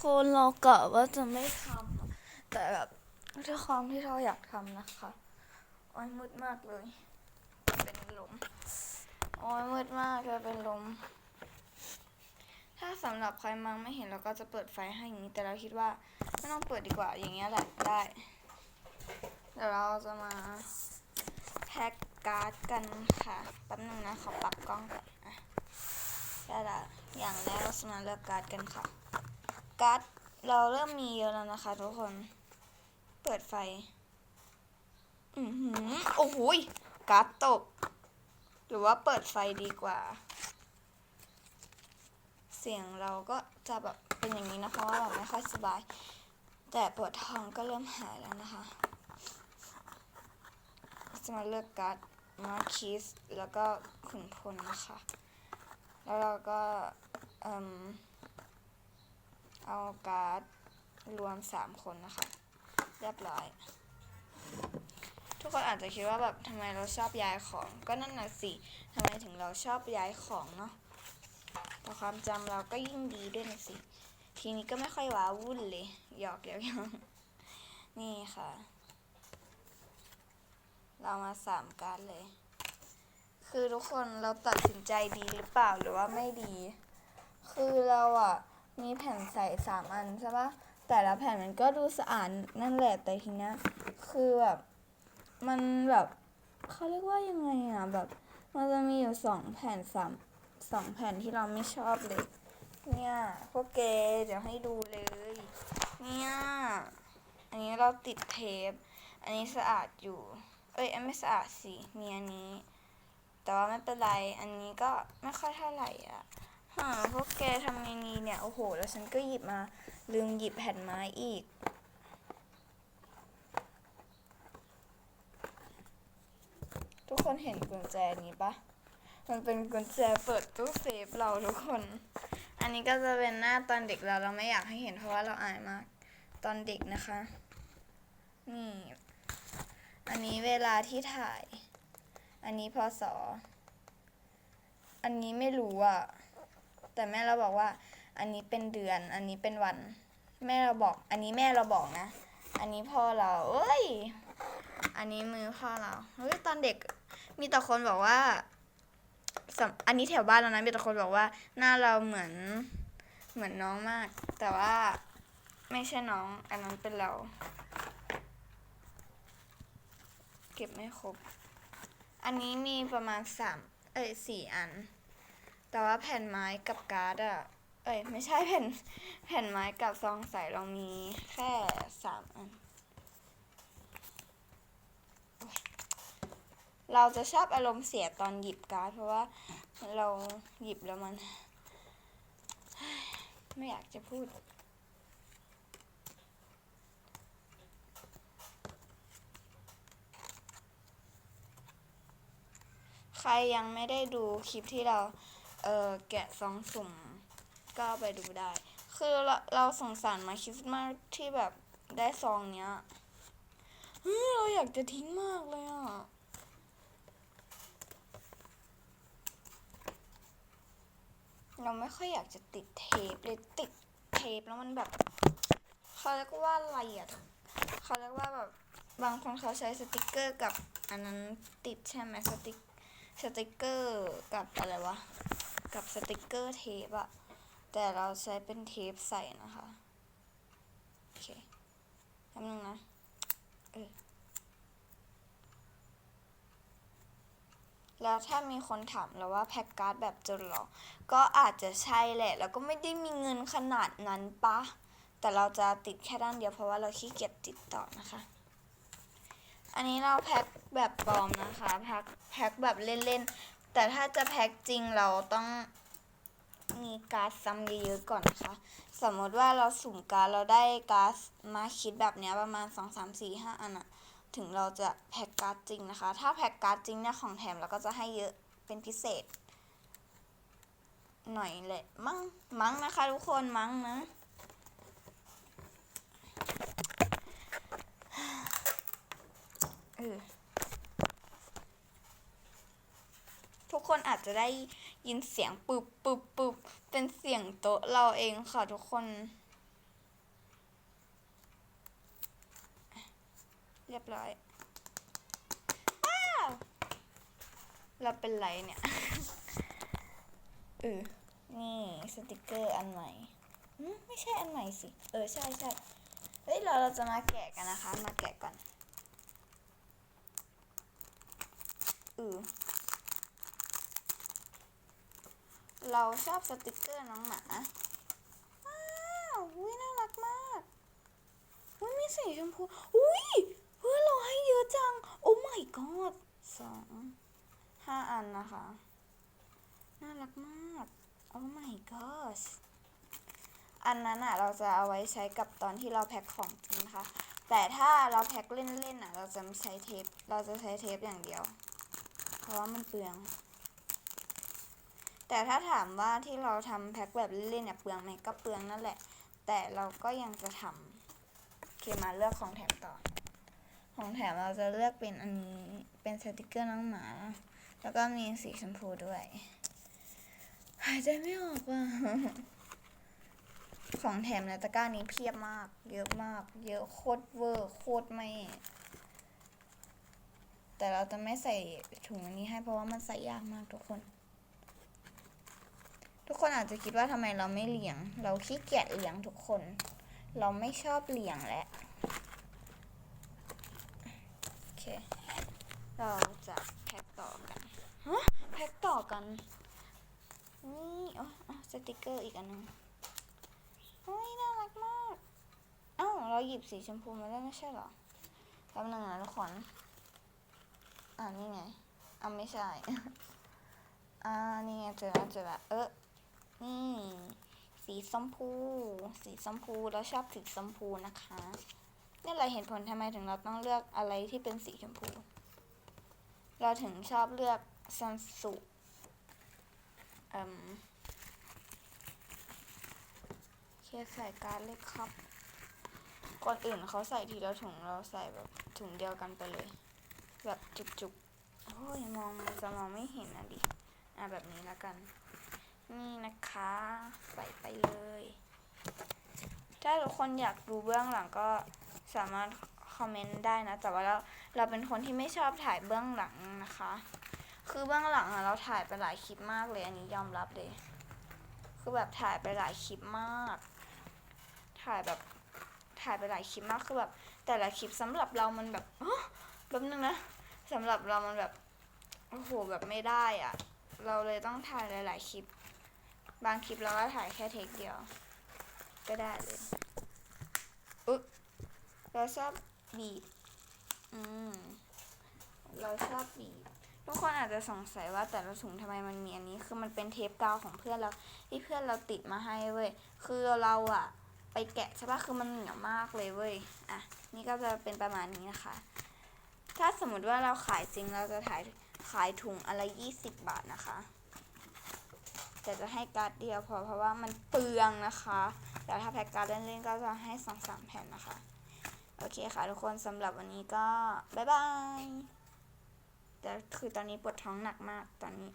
คนเรากะว่าจะไม่ทำแต่แบบด้วยความที่เราอยากทำนะคะโอ้ยมืดมากเลย เป็นลมโอ้ยมืดมากเลยเป็นลม ถ้าสำหรับใครมองไม่เห็นเราก็จะเปิดไฟให้อย่างนี้ แต่เราคิดว่าไม่ต้องเปิดดีกว่าอย่างเงี้ยแหละได้เดี๋ยวเราจะมาแพ็กการ์ดกันค่ะ แป๊บนึงนะขอปรับกล้องก่อนอะได้ละอย่างแรกเราจะมาเลือกการ์ดกันค่ะ การ์ดเราเริ่มมีเยอะแล้วนะคะทุกคน เปิดไฟ อือหือ โอ้โหการ์ดตก หรือว่าเปิดไฟดีกว่า เสียงเราก็จะแบบเป็นอย่างนี้นะเพราะว่าแบบไม่ค่อยสบาย แต่ปวดท้องก็เริ่มหายแล้วนะคะ จะมาเลือกการ์ดมาคิสแล้วก็ขุนพลนะคะ แล้วเราก็ เอิ่ม เอาการ์ดรวมสามคนนะคะเรียบร้อย ทุกคนอาจจะคิดว่าแบบทำไมเราชอบย้ายของก็นั่นน่ะสิทำไมถึงเราชอบย้ายของเนาะแต่ความจำเราก็ยิ่งดีด้วยนะสิ ทีนี้ก็ไม่ค่อยว้าวุ่นเลยหยอกหยอกหยอกนี่ค่ะ เรามาสามการ์ดเลย คือทุกคนเราตัดสินใจดีหรือเปล่าหรือว่าไม่ดี คือเราอะ มีแผ่นใส่สามอันใช่ปะแต่ละแผ่นมันก็ดูสะอาดนั่นแหละแต่ทีเนี้ยคือแบบมันแบบเขาเรียกว่ายังไงอะแบบมันจะมีอยู่สองแผ่นสามสองแผ่นที่เราไม่ชอบเลย เนี่ยพวกเกเดี๋ยวให้ดูเลย เนี่ยอันนี้เราติดเทป อันนี้สะอาดอยู่ เอ้ยอันไม่สะอาดสิมีอันนี้ แต่ว่าไม่เป็นไร อันนี้ก็ไม่ค่อยเท่าไหร่อะ ฮะพวกแกทำยังไงเนี่ย โอ้โห แล้วฉันก็หยิบมาลืมหยิบแผ่นไม้อีก ทุกคนเห็นกุญแจนี้ปะมันเป็นกุญแจเปิดตู้เซฟเราทุกคน อันนี้ก็จะเป็นหน้าตอนเด็กเราเราไม่อยากให้เห็นเพราะว่าเราอายมาก ตอนเด็กนะคะ นี่ อันนี้เวลาที่ถ่าย อันนี้พศออันนี้ไม่รู้อะ แต่แม่เราบอกว่า อันนี้เป็นเดือน อันนี้เป็นวัน แม่เราบอก อันนี้แม่เราบอกนะ อันนี้พ่อเราเอ้ย อันนี้มือพ่อเราเฮ้ยตอนเด็กมีแต่คนบอกว่าอันนี้แถวบ้านเรานะมีแต่คนบอกว่า หน้าเราเหมือนเหมือนน้องมาก แต่ว่าไม่ใช่น้อง อันนั้นเป็นเรา เก็บไม่ครบ อันนี้มีประมาณสามเอ้ยสี่อัน แต่ว่าแผ่นไม้กับการ์ดอะเอ้ยไม่ใช่แผ่นแผ่นไม้กับซองใสเรามีแค่สามอัน เราจะชอบอารมณ์เสียตอนหยิบการ์ดเพราะว่าเราหยิบแล้วมัน ไม่อยากจะพูดใครยังไม่ได้ดูคลิปที่เรา ออแกะซองสุ่มก็ไปดูได้ คือเราเราสงสารมาคิดมากที่แบบได้ซองเนี้ยเฮ้ยเราอยากจะทิ้งมากเลยอะเราไม่ค่อยอยากจะติดเทปเลยติดเทปแล้วมันแบบเขาเรียกว่าอะไรอะเขาเรียกว่าแบบบางคนเขาใช้สติกเกอร์กับอันนั้นติดใช่ไหมสติกสติกเกอร์กับอะไรวะ กับสติกเกอร์เทปอะแต่เราใช้เป็นเทปใส่นะคะ โอเคทำนึงนะ เออแล้วถ้ามีคนถามเราว่าแพ็กการ์ดแบบจนเหรอ ก็อาจจะใช่แหละ แล้วก็ไม่ได้มีเงินขนาดนั้นปะ แต่เราจะติดแค่ด้านเดียวเพราะว่าเราขี้เกียจติดต่อนะคะ อันนี้เราแพ็คแบบปลอมนะคะ แพ็คแพ็คแบบเล่นๆ แต่ถ้าจะแพ็คจริงเราต้องมีการ์ดซ้ำเยอะๆก่อนนะคะ สมมติว่าเราสุ่มการ์ดเราได้การ์ดมาคิดแบบเนี้ยประมาณ 2 3 4 5 อันอะถึงเราจะแพ็คการ์ดจริงนะคะ ถ้าแพ็คการ์ดจริงเนี่ยของแถมเราก็จะให้เยอะเป็นพิเศษ หน่อยแหละมั้งมั้งนะคะทุกคนมั้งนะเออ ทุกคนอาจจะได้ยินเสียงปึบปึบปึบเป็นเสียงโต๊ะเราเองค่ะทุกคน เรียบร้อย ว้าว เราเป็นไรเนี่ยเออนี่สติกเกอร์อันใหม่ไม่ใช่อันใหม่สิ เออ ใช่ใช่เฮ้ยเราเราจะมาแกะกันนะคะ มาแกะก่อนออ เราชอบสติกเกอร์น้องหมาว้าวอุ้ยน่ารักมากอุ้ยมีสีชมพูอุ้ยเพื่อเราให้เยอะจัง โอ้ my god สองห้าอันนะคะ น่ารักมาก โอ้ my god อันนั้นอะเราจะเอาไว้ใช้กับตอนที่เราแพ็คของจริงนะคะ แต่ถ้าเราแพ็คเล่นๆอะเราจะไม่ใช้เทป เราจะใช้เทปอย่างเดียว เพราะว่ามันเปลือง แต่ถ้าถามว่าที่เราทำแพ็คแบบเล่นๆเนี่ยเปลืองไหมก็เปลืองนั่นแหละ แต่เราก็ยังจะทำโอเคมาเลือกของแถมต่อ ของแถมเราจะเลือกเป็นอันนี้เป็นสติกเกอร์น้องหมา แล้วก็มีสีชมพูด้วยหายใจไม่ออกว่ะของแถมในตะกร้านี้เพียบมาก เยอะมาก เยอะโคตรเวอร์โคตรไม่ แต่เราจะไม่ใส่ถุงอันนี้ให้เพราะว่ามันใส่ยากมากทุกคน ทุกคนอาจจะคิดว่าทำไมเราไม่เลี้ยง เราขี้เกียจเลี้ยงทุกคน เราไม่ชอบเลี้ยงแหละโอเค เราจะแพ็คต่อกันฮะแพ็คต่อกัน นี่อ๋ออ๋อสติกเกอร์อีกอันหนึงเฮ้ยน่ารักมากอ้าวเราหยิบสีชมพูมาแล้วไม่ใช่หรอแป๊บนึงนะทุกคนอ่านี่ไงอ่าไม่ใช่ อ่านี่ไงเจอแล้วเจอแล้วเออ นี่ สีชมพู สีชมพูเราชอบสีชมพูนะคะนี่แหละเหตุผลทำไมถึงเราต้องเลือกอะไรที่เป็นสีชมพู เราถึงชอบเลือกซันสุเอ่มเคใส่การเลยครับ ก่อนอื่นเขาใส่ทีละถุงเราใส่แบบถุงเดียวกันไปเลย แบบจุกๆโอ้ยมองมันจะมองไม่เห็นอะดิ อะแบบนี้แล้วกัน นี่นะคะ ใส่ไปเลย ถ้าทุกคนอยากดูเบื้องหลังก็สามารถคอมเมนต์ได้นะ แต่ว่าเราเราเป็นคนที่ไม่ชอบถ่ายเบื้องหลังนะคะ คือเบื้องหลังอะเราถ่ายไปหลายคลิปมากเลย อันนี้ยอมรับเลย คือแบบถ่ายไปหลายคลิปมาก ถ่ายแบบถ่ายไปหลายคลิปมาก คือแบบ แต่ละคลิปสำหรับเรามันแบบแป๊บนึงนะสำหรับเรามันแบบ โอ้โห แบบไม่ได้อะ เราเลยต้องถ่ายหลาย ๆ คลิป บางคลิปเราก็ถ่ายแค่เทคเดียว ก็ได้เลยอุ๊ยเราชอบบีบ อืม เราชอบบีบ ทุกคนอาจจะสงสัยว่าแต่ละถุงทำไมมันมีอันนี้ คือมันเป็นเทปกาวของเพื่อนเราที่เพื่อนเราติดมาให้เว้ย คือเราอะไปแกะใช่ปะคือมันเหนียวมากเลยเว้ย อะ นี่ก็จะเป็นประมาณนี้นะคะ ถ้าสมมติว่าเราขายจริงเราจะขายขายถุงอะไรยี่สิบบาทนะคะ แต่จะให้การ์ดเดียวพอเพราะว่ามันเปลืองนะคะ แต่ถ้าแพ็กการ์ดเล่นๆก็จะให้สองสามแผ่นนะคะ โอเคค่ะทุกคนสำหรับวันนี้ก็ บ๊ายบายแต่คือตอนนี้ปวดท้องหนักมากตอนนี้